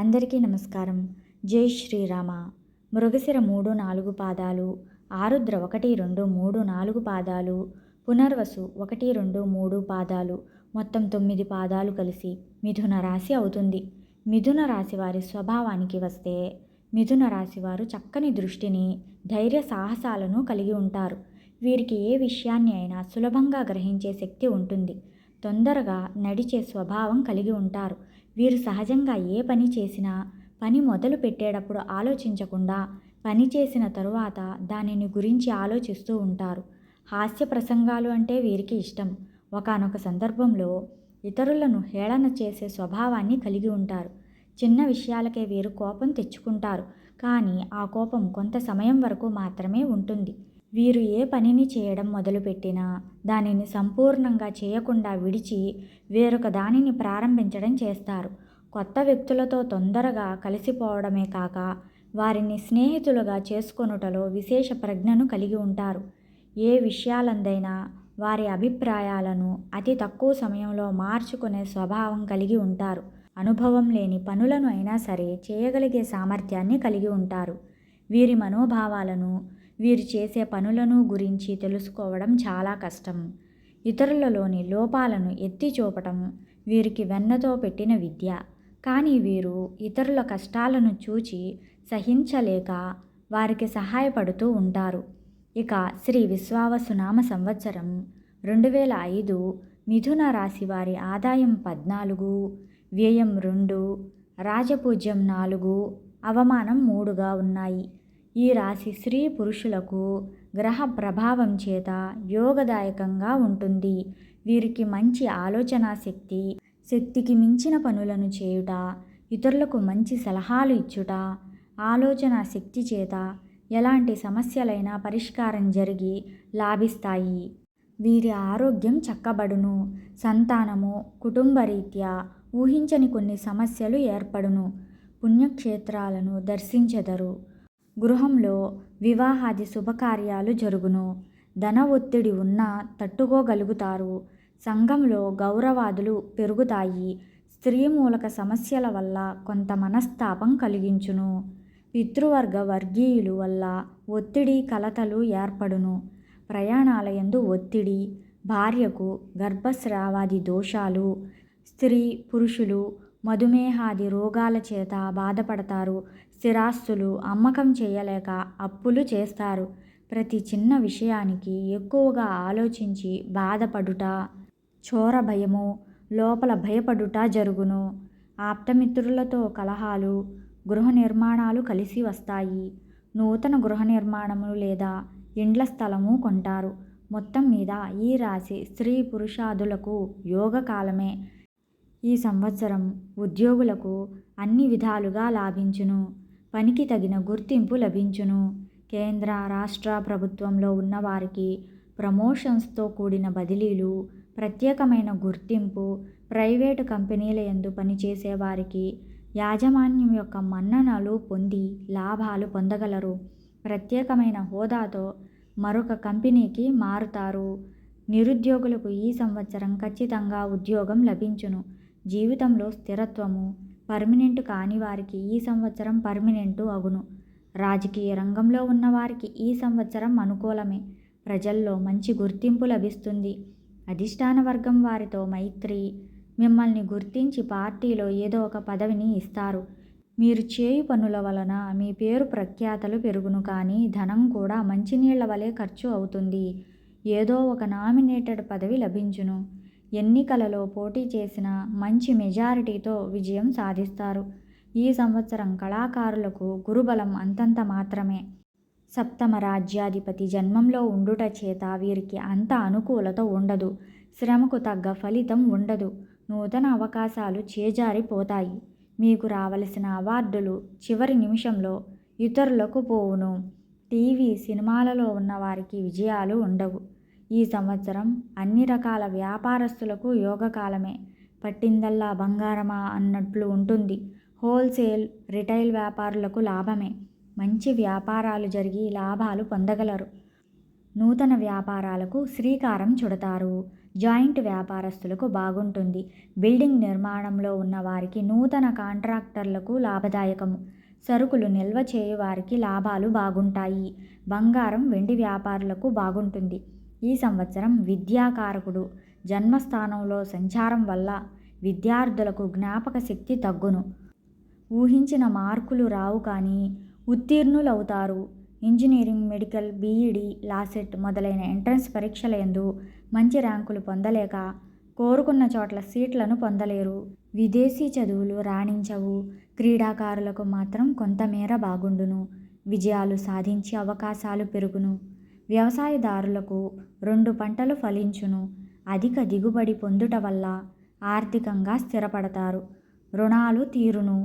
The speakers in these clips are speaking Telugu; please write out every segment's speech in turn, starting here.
అందరికీ నమస్కారం. జై శ్రీరామ. మృగశిర మూడు నాలుగు పాదాలు ఆరుద్ర ఒకటి రెండు మూడు నాలుగు పాదాలు పునర్వసు ఒకటి రెండు మూడు పాదాలు మొత్తం తొమ్మిది పాదాలు కలిసి మిథున రాశి అవుతుంది. మిథున రాశి వారి స్వభావానికి వస్తే మిథున రాశి వారు చక్కని దృష్టిని ధైర్య సాహసాలను కలిగి ఉంటారు. వీరికి ఏ విషయాన్ని అయినా సులభంగా గ్రహించే శక్తి ఉంటుంది. తొందరగా నడిచే స్వభావం కలిగి ఉంటారు. వీరు సహజంగా ఏ పని చేసినా పని మొదలు పెట్టేటప్పుడు ఆలోచించకుండా పని చేసిన తరువాత దానిని గురించి ఆలోచిస్తూ ఉంటారు. హాస్య ప్రసంగాలు అంటే వీరికి ఇష్టం. ఒకానొక సందర్భంలో ఇతరులను హేళన చేసే స్వభావాన్ని కలిగి ఉంటారు. చిన్న విషయాలకే వీరు కోపం తెచ్చుకుంటారు. కానీ ఆ కోపం కొంత సమయం వరకు మాత్రమే ఉంటుంది. వీరు ఏ పనిని చేయడం మొదలుపెట్టినా దానిని సంపూర్ణంగా చేయకుండా విడిచి వేరొక దానిని ప్రారంభించడం చేస్తారు. కొత్త వ్యక్తులతో తొందరగా కలిసిపోవడమే కాక వారిని స్నేహితులుగా చేసుకొనుటలో విశేష ప్రజ్ఞను కలిగి ఉంటారు. ఏ విషయాలందైనా వారి అభిప్రాయాలను అతి తక్కువ సమయంలో మార్చుకునే స్వభావం కలిగి ఉంటారు. అనుభవం లేని పనులను అయినా సరే చేయగలిగే సామర్థ్యాన్ని కలిగి ఉంటారు. వీరి మనోభావాలను వీరు చేసే పనులను గురించి తెలుసుకోవడం చాలా కష్టం. ఇతరులలోని లోపాలను ఎత్తి చూపటం వీరికి వెన్నతో పెట్టిన విద్య. కానీ వీరు ఇతరుల కష్టాలను చూచి సహించలేక వారికి సహాయపడుతూ ఉంటారు. ఇక శ్రీ విశ్వావసునామ సంవత్సరం రెండు వేల ఐదు మిథున రాశి వారి ఆదాయం పద్నాలుగు వ్యయం రెండు రాజపూజ్యం నాలుగు అవమానం మూడుగా ఉన్నాయి. ఈ రాశి స్త్రీ పురుషులకు గ్రహ ప్రభావం చేత యోగదాయకంగా ఉంటుంది. వీరికి మంచి ఆలోచన శక్తి శక్తికి మించిన పనులను చేయుట ఇతరులకు మంచి సలహాలు ఇచ్చుట ఆలోచన శక్తి చేత ఎలాంటి సమస్యలైనా పరిష్కారం జరిగి లాభిస్తాయి. వీరి ఆరోగ్యం చక్కబడును సంతానము కుటుంబరీత్యా ఊహించని కొన్ని సమస్యలు ఏర్పడును పుణ్యక్షేత్రాలను దర్శించెదరు. గృహంలో వివాహాది శుభకార్యాలు జరుగును. ధన ఒత్తిడి ఉన్నా తట్టుకోగలుగుతారు. సంఘంలో గౌరవాదులు పెరుగుతాయి. స్త్రీ మూలక సమస్యల వల్ల కొంత మనస్తాపం కలిగించును. పితృవర్గ వర్గీయులు వల్ల ఒత్తిడి కలతలు ఏర్పడును. ప్రయాణాల ఎందు ఒత్తిడి భార్యకు గర్భస్రావాది దోషాలు స్త్రీ పురుషులు మధుమేహాది రోగాల చేత బాధపడతారు. స్థిరాస్తులు అమ్మకం చేయలేక అప్పులు చేస్తారు. ప్రతి చిన్న విషయానికి ఎక్కువగా ఆలోచించి బాధపడుట చోర భయము లోపల భయపడుట జరుగును. ఆప్తమిత్రులతో కలహాలు గృహ నిర్మాణాలు కలిసి వస్తాయి. నూతన గృహ నిర్మాణము లేదా ఇండ్ల స్థలము కొంటారు. మొత్తం మీద ఈ రాశి స్త్రీ పురుషాదులకు యోగకాలమే. ఈ సంవత్సరం ఉద్యోగులకు అన్ని విధాలుగా లాభించును. పనికి తగిన గుర్తింపు లభించును. కేంద్ర రాష్ట్ర ప్రభుత్వంలో ఉన్నవారికి ప్రమోషన్స్తో కూడిన బదిలీలు ప్రత్యేకమైన గుర్తింపు ప్రైవేటు కంపెనీల యందు పనిచేసే వారికి యాజమాన్యం యొక్క మన్ననలు పొంది లాభాలు పొందగలరు. ప్రత్యేకమైన హోదాతో మరొక కంపెనీకి మారుతారు. నిరుద్యోగులకు ఈ సంవత్సరం ఖచ్చితంగా ఉద్యోగం లభించును. జీవితంలో స్థిరత్వము పర్మినెంట్ కాని వారికి ఈ సంవత్సరం పర్మినెంటు అగును. రాజకీయ రంగంలో ఉన్నవారికి ఈ సంవత్సరం అనుకూలమే. ప్రజల్లో మంచి గుర్తింపు లభిస్తుంది. అధిష్టాన వర్గం వారితో మైత్రి. మిమ్మల్ని గుర్తించి పార్టీలో ఏదో ఒక పదవిని ఇస్తారు. మీరు చేయు పనుల వలన మీ పేరు ప్రఖ్యాతలు పెరుగును కానీ ధనం కూడా మంచినీళ్ళ వలె ఖర్చు అవుతుంది. ఏదో ఒక నామినేటెడ్ పదవి లభించును. ఎన్నికలలో పోటీ చేసిన మంచి మెజారిటీతో విజయం సాధిస్తారు. ఈ సంవత్సరం కళాకారులకు గురుబలం అంతంత మాత్రమే. సప్తమ రాజ్యాధిపతి జన్మంలో ఉండుట చేత వీరికి అంత అనుకూలత ఉండదు. శ్రమకు తగ్గ ఫలితం ఉండదు. నూతన అవకాశాలు చేజారిపోతాయి. మీకు రావలసిన అవార్డులు చివరి నిమిషంలో ఇతరులకు పోవును. టీవీ సినిమాలలో ఉన్నవారికి విజయాలు ఉండవు. ఈ సంవత్సరం అన్ని రకాల వ్యాపారస్తులకు యోగకాలమే. పట్టిందల్లా బంగారమా అన్నట్లు ఉంటుంది. హోల్సేల్ రిటైల్ వ్యాపారులకు లాభమే. మంచి వ్యాపారాలు జరిగి లాభాలు పొందగలరు. నూతన వ్యాపారాలకు శ్రీకారం చుడతారు. జాయింట్ వ్యాపారస్తులకు బాగుంటుంది. బిల్డింగ్ నిర్మాణంలో ఉన్న వారికి నూతన కాంట్రాక్టర్లకు లాభదాయకము. సరుకులు నిల్వ చేయు వారికి లాభాలు బాగుంటాయి. బంగారం వెండి వ్యాపారులకు బాగుంటుంది. ఈ సంవత్సరం విద్యాకారకుడు జన్మస్థానంలో సంచారం వల్ల విద్యార్థులకు జ్ఞాపక శక్తి తగ్గును. ఊహించిన మార్కులు రావు కానీ ఉత్తీర్ణులవుతారు. Engineering medical B E D LAWCET మొదలైన ఎంట్రన్స్ పరీక్షల ఎందు మంచి ర్యాంకులు పొందలేక కోరుకున్న చోట్ల సీట్లను పొందలేరు. విదేశీ చదువులు రాణించవు. క్రీడాకారులకు మాత్రం కొంతమేర బాగుండును. విజయాలు సాధించే అవకాశాలు పెరుగును. వ్యవసాయదారులకు రెండు పంటలు ఫలించును. అధిక దిగుబడి పొందుట వల్ల ఆర్థికంగా స్థిరపడతారు. రుణాలు తీరును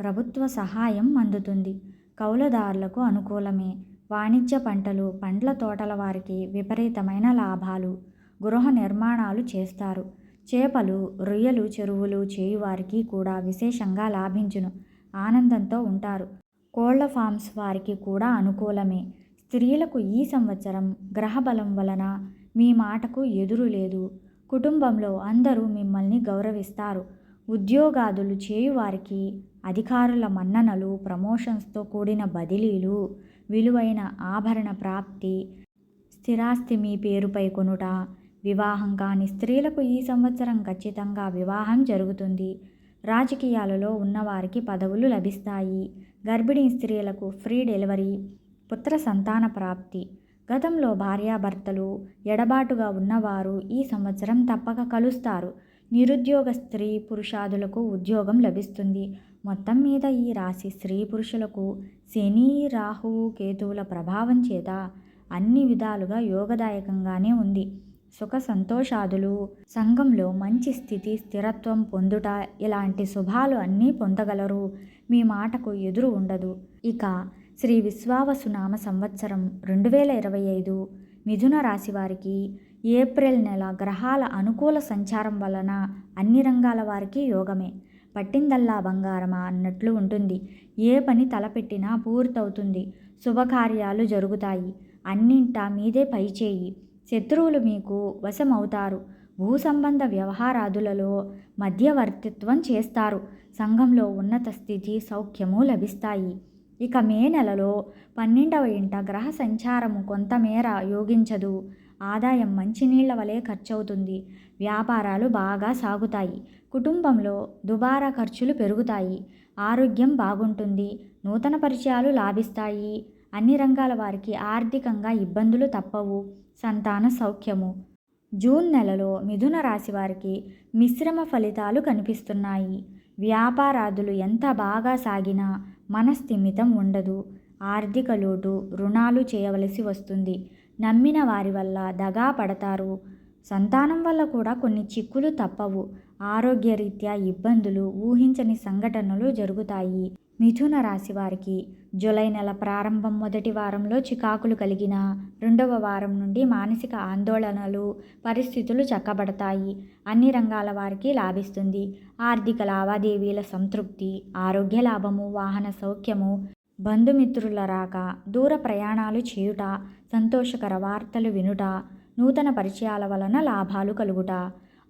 ప్రభుత్వ సహాయం అందుతుంది. కౌలుదారులకు అనుకూలమే. వాణిజ్య పంటలు పండ్ల తోటల వారికి విపరీతమైన లాభాలు గృహ నిర్మాణాలు చేస్తారు. చేపలు రొయ్యలు చెరువులు చేయువారికి కూడా విశేషంగా లాభించును. ఆనందంతో ఉంటారు. కోళ్ళ ఫామ్స్ వారికి కూడా అనుకూలమే. స్త్రీలకు ఈ సంవత్సరం గ్రహబలం వలన మీ మాటకు ఎదురు లేదు. కుటుంబంలో అందరూ మిమ్మల్ని గౌరవిస్తారు. ఉద్యోగాదులు చేయువారికి అధికారుల మన్ననలు ప్రమోషన్స్తో కూడిన బదిలీలు విలువైన ఆభరణ ప్రాప్తి స్థిరాస్తి మీ పేరుపై కొనుట వివాహం కాని స్త్రీలకు ఈ సంవత్సరం ఖచ్చితంగా వివాహం జరుగుతుంది. రాజకీయాలలో ఉన్నవారికి పదవులు లభిస్తాయి. గర్భిణీ స్త్రీలకు ఫ్రీ డెలివరీ పుత్ర సంతాన ప్రాప్తి. గతంలో భార్యాభర్తలు ఎడబాటుగా ఉన్నవారు ఈ సంవత్సరం తప్పక కలుస్తారు. నిరుద్యోగ స్త్రీ పురుషాదులకు ఉద్యోగం లభిస్తుంది. మొత్తం మీద ఈ రాశి స్త్రీ పురుషులకు శని రాహువు కేతువుల ప్రభావం చేత అన్ని విధాలుగా యోగదాయకంగానే ఉంది. సుఖ సంతోషాదులు సంఘంలో మంచి స్థితి స్థిరత్వం పొందుట ఇలాంటి శుభాలు అన్నీ పొందగలరు. మీ మాటకు ఎదురు ఉండదు. ఇక శ్రీ విశ్వావసునామ సంవత్సరం రెండు వేల ఇరవై ఐదు మిథున రాశి వారికి ఏప్రిల్ నెల గ్రహాల అనుకూల సంచారం వలన అన్ని రంగాల వారికి యోగమే. పట్టిందల్లా బంగారమా అన్నట్లు ఉంటుంది. ఏ పని తలపెట్టినా పూర్తవుతుంది. శుభకార్యాలు జరుగుతాయి. అన్నింటా మీదే పైచేయి శత్రువులు మీకు వశమవుతారు. భూ సంబంధ వ్యవహారాదులలో మధ్యవర్తిత్వం చేస్తారు. సంఘంలో ఉన్నత స్థితి సౌఖ్యము లభిస్తాయి. ఇక మే నెలలో పన్నెండవ ఇంట గ్రహ సంచారము కొంతమేర యోగించదు. ఆదాయం మంచినీళ్ళ వలె ఖర్చవుతుంది. వ్యాపారాలు బాగా సాగుతాయి. కుటుంబంలో దుబారా ఖర్చులు పెరుగుతాయి. ఆరోగ్యం బాగుంటుంది. నూతన పరిచయాలు లాభిస్తాయి. అన్ని రంగాల వారికి ఆర్థికంగా ఇబ్బందులు తప్పవు. సంతాన సౌఖ్యము. జూన్ నెలలో మిథున రాశి వారికి మిశ్రమ ఫలితాలు కనిపిస్తున్నాయి. వ్యాపారాదులు ఎంత బాగా సాగినా మనస్థిమితం ఉండదు. ఆర్థిక లోటు రుణాలు చేయవలసి వస్తుంది. నమ్మిన వారి వల్ల దగా పడతారు. సంతానం వల్ల కూడా కొన్ని చిక్కులు తప్పవు. ఆరోగ్యరీత్యా ఇబ్బందులు ఊహించని సంఘటనలు జరుగుతాయి. మిథున రాశి వారికి జూలై నెల ప్రారంభం మొదటి వారంలో చికాకులు కలిగిన రెండవ వారం నుండి మానసిక ఆందోళనలు పరిస్థితులు చక్కబడతాయి. అన్ని రంగాల వారికి లాభిస్తుంది. ఆర్థిక లావాదేవీల సంతృప్తి ఆరోగ్య లాభము వాహన సౌఖ్యము బంధుమిత్రుల రాక దూర ప్రయాణాలు చేయుట సంతోషకర వార్తలు వినుట నూతన పరిచయాల వలన లాభాలు కలుగుట.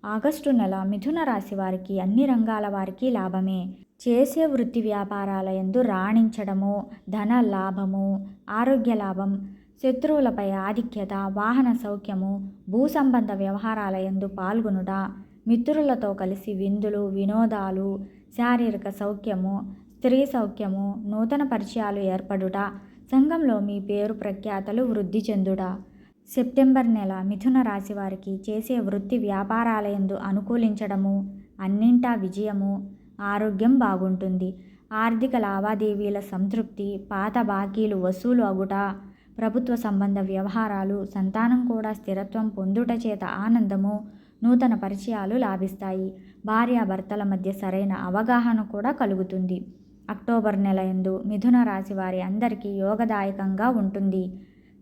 ఆగస్టు నెల మిథున రాశి వారికి అన్ని రంగాల వారికి లాభమే. చేసే వృత్తి వ్యాపారాల యందు రాణించడము ధన లాభము ఆరోగ్య లాభం శత్రువులపై ఆధిక్యత వాహన సౌఖ్యము భూ సంబంధ వ్యవహారాల యందు పాల్గొనుట మిత్రులతో కలిసి విందులు వినోదాలు శారీరక సౌఖ్యము స్త్రీ సౌఖ్యము నూతన పరిచయాలు ఏర్పడుట సంఘంలో మీ పేరు ప్రఖ్యాతలు వృద్ధి చెందుట. సెప్టెంబర్ నెల మిథున రాశి వారికి చేసే వృత్తి వ్యాపారాలయందు అనుకూలించడము అన్నింటా విజయము ఆరోగ్యం బాగుంటుంది. ఆర్థిక లావాదేవీల సంతృప్తి పాత బాకీలు వసూలు అగుట ప్రభుత్వ సంబంధ వ్యవహారాలు సంతానం కూడా స్థిరత్వం పొందుట చేత ఆనందము నూతన పరిచయాలు లాభిస్తాయి. భార్యాభర్తల మధ్య సరైన అవగాహన కూడా కలుగుతుంది. అక్టోబర్ నెల ఎందు మిథున రాశి వారి అందరికీ యోగదాయకంగా ఉంటుంది.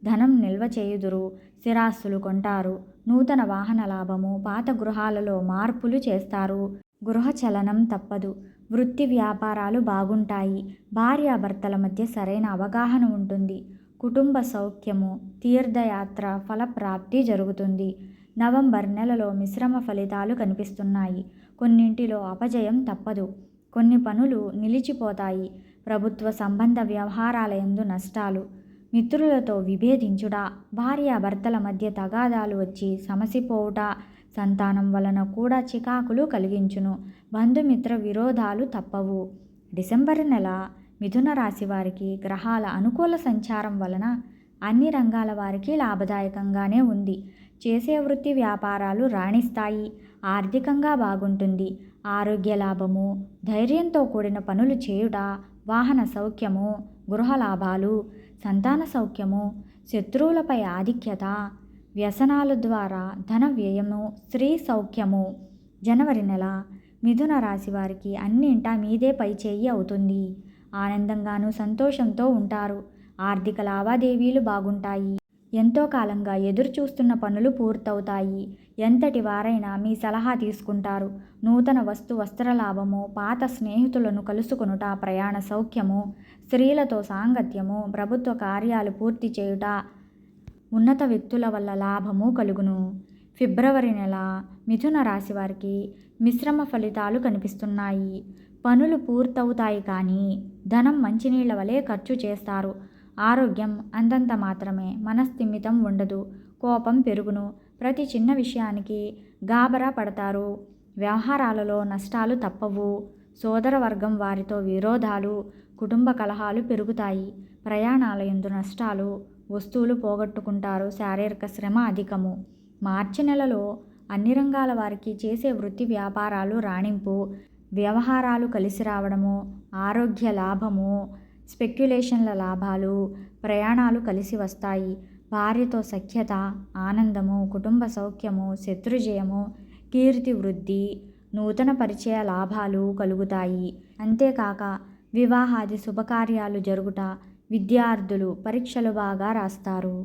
ధనం నిల్వ చేయుదురు స్థిరాస్తులు కొంటారు నూతన వాహన లాభము పాత గృహాలలో మార్పులు చేస్తారు. గృహ చలనం తప్పదు. వృత్తి వ్యాపారాలు బాగుంటాయి. భార్యాభర్తల మధ్య సరైన అవగాహన ఉంటుంది. కుటుంబ సౌఖ్యము తీర్థయాత్ర ఫలప్రాప్తి జరుగుతుంది. నవంబర్ నెలలో మిశ్రమ ఫలితాలు కనిపిస్తున్నాయి. కొన్నింటిలో అపజయం తప్పదు. కొన్ని పనులు నిలిచిపోతాయి. ప్రభుత్వ సంబంధ వ్యవహారాల ఎందు నష్టాలు. మిత్రులతో విభేదించుట భార్యాభర్తల మధ్య తగాదాలు వచ్చి సమసిపోవుట సంతానం వలన కూడా చికాకులు కలిగించును. బంధుమిత్ర విరోధాలు తప్పవు. డిసెంబర్ నెల మిథున రాశి వారికి గ్రహాల అనుకూల సంచారం వలన అన్ని రంగాల వారికి లాభదాయకంగానే ఉంది. చేసే వృత్తి వ్యాపారాలు రాణిస్తాయి. ఆర్థికంగా బాగుంటుంది. ఆరోగ్య లాభము ధైర్యంతో కూడిన పనులు చేయుట వాహన సౌఖ్యము గృహ లాభాలు సంతాన సౌఖ్యము శత్రువులపై ఆధిక్యత వ్యసనాల ద్వారా ధన వ్యయము స్త్రీ సౌఖ్యము. జనవరి నెల మిథున రాశి వారికి అన్నింటా మీదే పై చేయి అవుతుంది. ఆనందంగాను సంతోషంతో ఉంటారు. ఆర్థిక లావాదేవీలు బాగుంటాయి. ఎంతో కాలంగా ఎదురు చూస్తున్న పనులు పూర్తవుతాయి. ఎంతటి వారైనా మీ సలహా తీసుకుంటారు. నూతన వస్తు వస్త్ర లాభము పాత స్నేహితులను కలుసుకొనుట ప్రయాణ సౌఖ్యము స్త్రీలతో సాంగత్యము ప్రభుత్వ కార్యాలు పూర్తి చేయుట ఉన్నత వ్యక్తుల వల్ల లాభము కలుగును. ఫిబ్రవరి నెల మిథున రాశి వారికి మిశ్రమ ఫలితాలు కనిపిస్తున్నాయి. పనులు పూర్తవుతాయి కానీ ధనం మంచినీళ్ళ వలె ఖర్చు చేస్తారు. ఆరోగ్యం అంతంత మాత్రమే మనస్థిమితం ఉండదు. కోపం పెరుగును. ప్రతి చిన్న విషయానికి గాబరా పడతారు. వ్యవహారాలలో నష్టాలు తప్పవు. సోదర వర్గం వారితో విరోధాలు కుటుంబ కలహాలు పెరుగుతాయి. ప్రయాణాల ఎందు నష్టాలు వస్తువులు పోగొట్టుకుంటారు. శారీరక శ్రమ అధికము. మార్చి నెలలో అన్ని రంగాల వారికి చేసే వృత్తి వ్యాపారాలు రాణింపు వ్యవహారాలు కలిసి రావడము ఆరోగ్య లాభము స్పెక్యులేషన్ల లాభాలు ప్రయాణాలు కలిసి వస్తాయి. భార్యతో సఖ్యత ఆనందము కుటుంబ సౌఖ్యము శత్రుజయము కీర్తి వృద్ధి నూతన పరిచయ లాభాలు కలుగుతాయి. అంతేకాక వివాహాది శుభకార్యాలు జరుగుట విద్యార్థులు పరీక్షలు బాగా రాస్తారు.